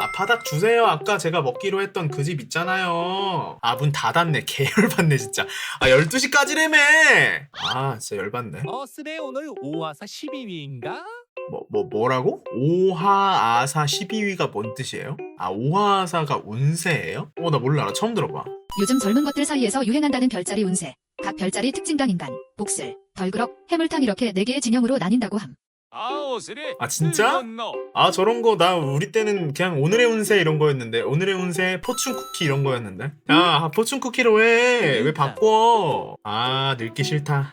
아 바닥 주세요 아까 제가 먹기로 했던 그 집 있잖아요 아 문 닫았네 개열받네 진짜 아 12시까지래매 아 진짜 열받네 어 쓰레 오늘 오화사 12위인가? 뭐, 뭐, 뭐라고? 오하아사 12위가 뭔 뜻이에요? 아, 오하아사가 운세예요? 어, 나 몰라. 나 처음 들어봐. 요즘 젊은 것들 사이에서 유행한다는 별자리 운세. 각 별자리 특징당 인간, 복슬, 덜그럭, 해물탕 이렇게 네 개의 진영으로 나뉜다고 함. 아, 진짜? 아, 저런 거, 나, 우리 때는 그냥 오늘의 운세 이런 거였는데, 오늘의 운세 포춘 쿠키 이런 거였는데. 야, 포춘 쿠키로 해! 왜 바꿔? 아, 늙기 싫다.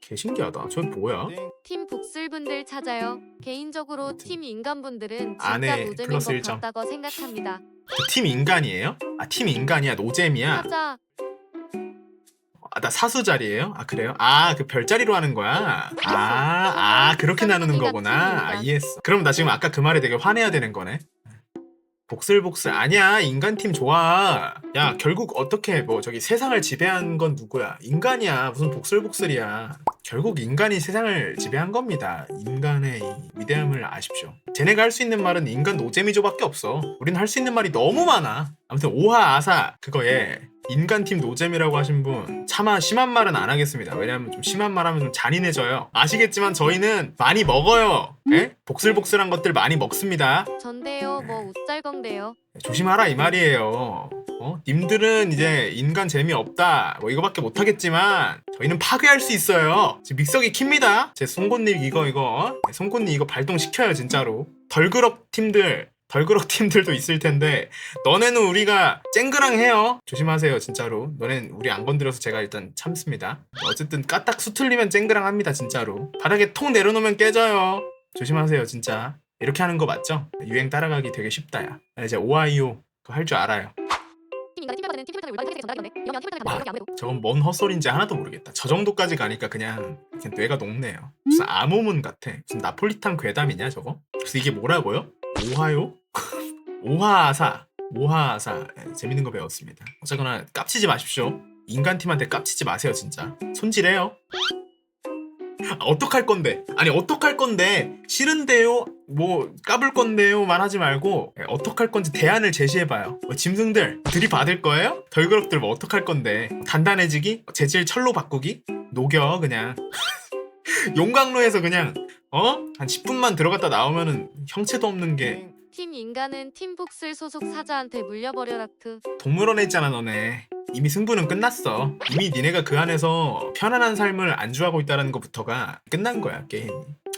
개 신기하다. 저 뭐야? 팀 복슬분들 찾아요. 개인적으로 팀 인간분들은 진짜 안에 노잼인 플러스 것 일점. 같다고 생각합니다. 그팀 인간이에요? 아, 팀 인간이야. 노잼이야. 찾아 아, 나 사수 자리예요? 아 그래요? 아 그 별자리로 하는 거야? 아, 아 그렇게 나누는 거구나. 아, 이해했어. 그럼 나 지금 아까 그 말에 되게 화내야 되는 거네. 복슬복슬 아니야 인간팀 좋아 야 결국 어떻게 뭐 저기 세상을 지배한 건 누구야 인간이야 무슨 복슬복슬이야 결국 인간이 세상을 지배한 겁니다 인간의 이 위대함을 아십시오 쟤네가 할 수 있는 말은 인간 노잼이죠밖에 없어 우린 할 수 있는 말이 너무 많아 아무튼 오하 아사 그거에 인간팀 노잼이라고 하신 분 차마 심한 말은 안 하겠습니다 왜냐하면 좀 심한 말 하면 좀 잔인해져요 아시겠지만 저희는 많이 먹어요 예? 복슬복슬한 것들 많이 먹습니다 전데요 뭐 웃잘건데요. 조심하라 이 말이에요. 어? 님들은 이제 인간 재미없다 뭐 이거밖에 못하겠지만 저희는 파괴할 수 있어요. 지금 믹서기 킵니다. 제 송곳니 이거 이거 네, 송곳니 이거 발동시켜요 진짜로. 덜그럭 팀들 덜그럭 팀들도 있을 텐데 너네는 우리가 쨍그랑해요. 조심하세요 진짜로. 너넨 우리 안 건드려서 제가 일단 참습니다. 어쨌든 까딱 수틀리면 쨍그랑합니다 진짜로. 바닥에 통 내려놓으면 깨져요. 조심하세요 진짜. 이렇게 하는 거 맞죠? 유행 따라가기 되게 쉽다 야. 나 이제 오하이오 할 줄 알아요. 아무래도 저건 뭔 헛소리인지 하나도 모르겠다. 저 정도까지 가니까 그냥, 그냥 뇌가 녹네요. 무슨 암호문 같아. 무슨 나폴리탄 괴담이냐 저거? 그래서 이게 뭐라고요? 오하요? 오하아사. 오하아사. 예, 재밌는 거 배웠습니다. 어쨌거나 깝치지 마십시오. 인간 팀한테 깝치지 마세요 진짜. 손질해요. 아, 어떡할 건데? 아니 어떡할 건데? 싫은데요? 뭐 까불 건데요만 하지 말고 예, 어떡할 건지 대안을 제시해봐요. 뭐, 짐승들 들이받을 거예요? 덜그럭들 뭐 어떡할 건데? 단단해지기? 재질 철로 바꾸기? 녹여 그냥. 용광로에서 그냥 어? 한 10분만 들어갔다 나오면은 형체도 없는 게 팀 인간은 팀 복슬 소속 사자한테 물려버려라 그. 동물원에 있잖아 너네. 이미 승부는 끝났어. 이미 니네가 그 안에서 편안한 삶을 안주하고 있다는 것부터가 끝난 거야 게임이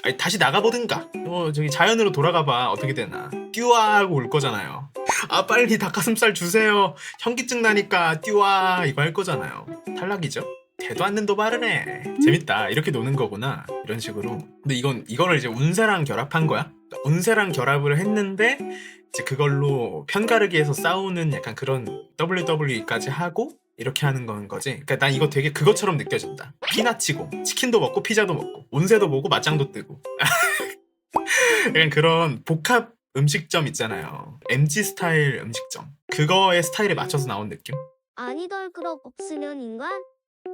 아니 다시 나가보든가. 어 저기 자연으로 돌아가봐. 어떻게 되나. 띠와 하고 올 거잖아요. 아 빨리 닭가슴살 주세요. 현기증 나니까 띠와 이거 할 거잖아요. 탈락이죠 대도 않는 도발을 해 재밌다 이렇게 노는 거구나 이런 식으로 근데 이건 이거를 이제 운세랑 결합한 거야 운세랑 결합을 했는데 이제 그걸로 편가르기에서 싸우는 약간 그런 WWE까지 하고 이렇게 하는 건 거지. 그러니까 난 이거 되게 그것처럼 느껴진다. 피나 치고 치킨도 먹고 피자도 먹고 운세도 보고 맞짱도 뜨고. 약간 그런 복합 음식점 있잖아요. MG 스타일 음식점. 그거의 스타일에 맞춰서 나온 느낌? 아니 덜 그럭 없으면 인간?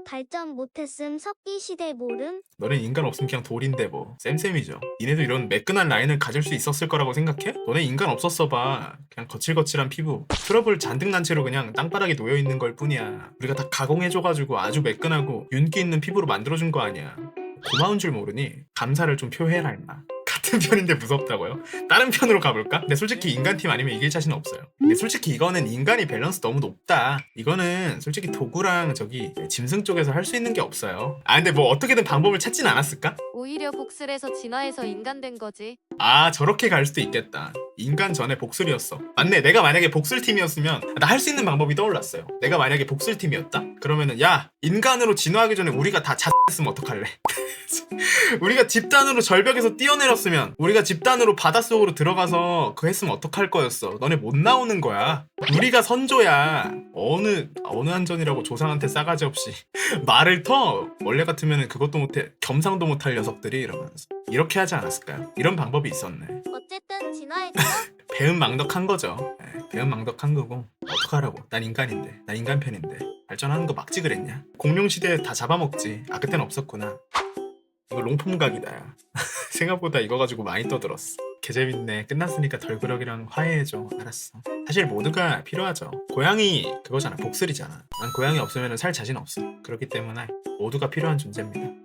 발전 못했음 석기 시대 모름? 너넨 인간 없으면 그냥 돌인데 뭐. 쌤쌤이죠. 니네도 이런 매끈한 라인을 가질 수 있었을 거라고 생각해? 너네 인간 없었어 봐. 그냥 거칠거칠한 피부. 트러블 잔뜩 난 채로 그냥 땅바닥에 놓여있는 걸 뿐이야. 우리가 다 가공해줘가지고 아주 매끈하고 윤기 있는 피부로 만들어준 거 아니야. 고마운 줄 모르니 감사를 좀 표해라 임마 같은 편인데 무섭다고요? 다른 편으로 가볼까? 근데 솔직히 인간팀 아니면 이길 자신 없어요 근데 솔직히 이거는 인간이 밸런스 너무 높다 이거는 솔직히 도구랑 저기 짐승 쪽에서 할 수 있는 게 없어요 아 근데 뭐 어떻게든 방법을 찾진 않았을까? 오히려 복슬에서 진화해서 인간 된 거지. 아 저렇게 갈 수도 있겠다 인간 전에 복술이었어 맞네 내가 만약에 복술팀이었으면 나 할 수 있는 방법이 떠올랐어요 내가 만약에 복술팀이었다? 그러면은 야 인간으로 진화하기 전에 우리가 다 잤으면 어떡할래 우리가 집단으로 절벽에서 뛰어내렸으면 우리가 집단으로 바닷속으로 들어가서 그거 했으면 어떡할 거였어? 너네 못 나오는 거야. 우리가 선조야. 어느 어느 한전이라고 조상한테 싸가지 없이 말을 터. 원래 같으면 그것도 못해. 겸상도 못할 녀석들이 이러면서. 이렇게 하지 않았을까요? 이런 방법이 있었네. 어쨌든 진화했죠? 배은망덕한 거죠. 네, 배은망덕한 거고. 어떡하라고. 난 인간인데. 난 인간 편인데. 발전하는 거 막지 그랬냐? 공룡 시대에 다 잡아먹지. 아 그땐 없었구나. 이거 롱폼 각이다. 야 생각보다 이거 가지고 많이 떠들었어 개 재밌네. 끝났으니까 덜그럭이랑 화해해줘. 알았어. 사실 모두가 필요하죠. 고양이 그거잖아. 복슬이잖아. 난 고양이 없으면 살 자신 없어. 그렇기 때문에 모두가 필요한 존재입니다.